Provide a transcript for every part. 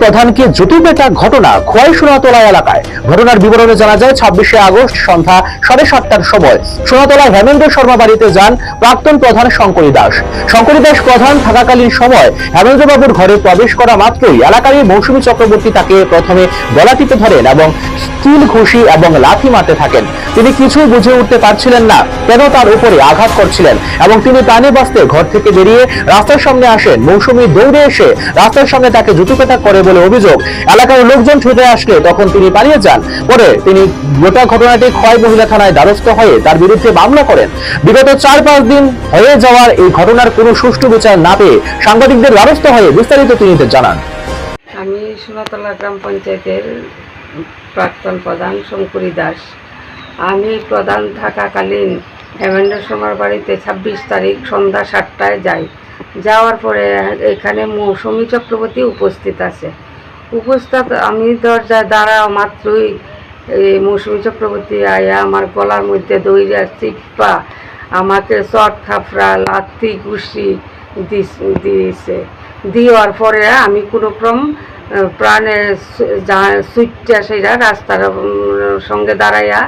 প্রধানকে জুটি পেটা ঘটনা খোয়াই সোনাতলা এলাকায়। ঘটনার বিবরণে জানা যায়, ছাব্বিশে আগস্ট সন্ধ্যা সাড়ে সাতটার সময় সোনাতলা হেমেন্দ্র শর্মা বাড়িতে যান প্রাক্তন প্রধান শঙ্করী দাস। শঙ্করী দাস প্রধান থাকাকালীন সময় হেমেন্দ্রবাবুর ঘরে প্রবেশ করা মাত্রই এলাকারই মৌসুমী চক্রবর্তী তাকে প্রথমে গলা টিপে ধরেন এবং স্টিল ঘুষি এবং লাথি মারতে থাকেন। তিনি কিছুই বুঝে উঠতে পারছিলেন না, কেন তার উপরে আঘাত করছিলেন এবং তিনি প্রাণে বাঁচতে ঘর থেকে বেরিয়ে রাস্তার সামনে আসেন। মৌসুমী দৌড়ে এসে রাস্তার সামনে তাকে জুতুপেটা করে বলে অভিযোগ। এলাকার লোকজন ছুটে আসলে তখন তিনি পালিয়ে যান। পরে তিনি গোটা ঘটনাটি খয় মহিলা থানায় দ্বারস্থ হয়ে তার বিরুদ্ধে মামলা করেন। বিগত চার পাঁচ দিন হয়ে যাওয়ার এই ঘটনার কোনো সুষ্ঠু বিচার না পেয়ে সাংবাদিকদের দ্বারস্থ হয়ে বিস্তারিত তিনি জানান। আমি সোনাতলা গ্রাম পঞ্চায়েতের প্রাক্তন প্রধান শঙ্করী দাস। আমি প্রধান থাকাকালীন হেমেন্দ্র শর্মার বাড়িতে ছাব্বিশ তারিখ সন্ধ্যা সাতটায় যাই। যাওয়ার পরে এখানে মৌসুমী চক্রবর্তী উপস্থিত আছে। উপস্থিত, আমি দরজায় দাঁড়া মাত্রই এই মৌসুমী চক্রবর্তী আয়া আমার গলার মধ্যে দইরা চিপ্পা আমাকে চট থাপড়া লাত্তি ঘুষি দিয়েছে দেওয়ার পরে আমি কোনো ক্রম প্রাণে সুইটটা সেটা রাস্তার সঙ্গে দাঁড়াইয়া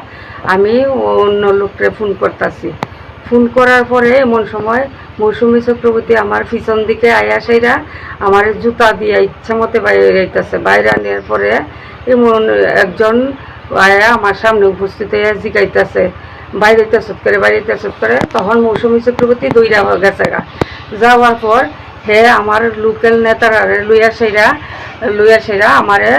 আমি অন্য লোককে ফোন করতেছি। ফোন করার পরে এমন সময় মৌসুমী চক্রবর্তী আমার পিছন দিকে আয়া সেরা আমার জুতা দিয়ে ইচ্ছা মতে বাইরে যাইতেছে। বাইরে নেওয়ার পরে এমন একজন আয়া আমার সামনে উপস্থিত হয়ে জিগাইতেছে। বাইরে তেসত করে, বাইরে তেসত করে। তখন মৌসুমী চক্রবর্তী দইরা গেছে গা। যাওয়ার পর হে আমার লোকাল নেতারা লুইয়া সেরা লুইয়া সেরা আমারে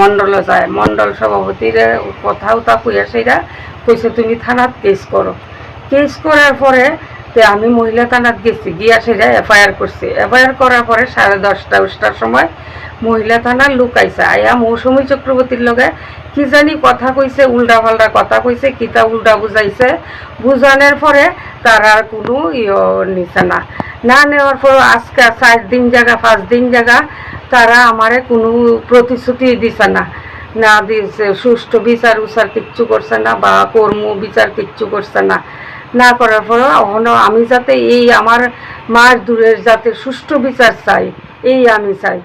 মণ্ডল যায়। মণ্ডল সভাপতির কথাও তা কইয়া সেরা, কইছে, তুমি থানাত কেস করো। কেস করার পরে তে আমি মহিলা থানাত গেছি, গিয়া সেটা এফআইআর করছি। এফআইআর করার পরে সাড়ে দশটা দশটার সময় মহিলা থানার লোক আইসে আয়া মৌসুমী চক্রবর্তীর লগে কি জানি কথা কইছে উল্টা পাল্টা কথা কইছে, কিতা উল্টা বুঝাইছে। বুঝানোর পরে তার আর কোনো ইয়ে নিছে না। না নেওয়ার পর আজকে চার দিন জায়গা, পাঁচ দিন জায়গা তারা আমারে কোনো প্রতিশ্রুতি দিছে না। না দিয়েছে সুষ্ঠু বিচার উচার কিচ্ছু করছে না বা কর্ম বিচার কিচ্ছু করছে না। না করার পর অহনো আমি যাতে এই আমার মার দূরের যাতে সুষ্ঠু বিচার চাই, এই আমি চাই।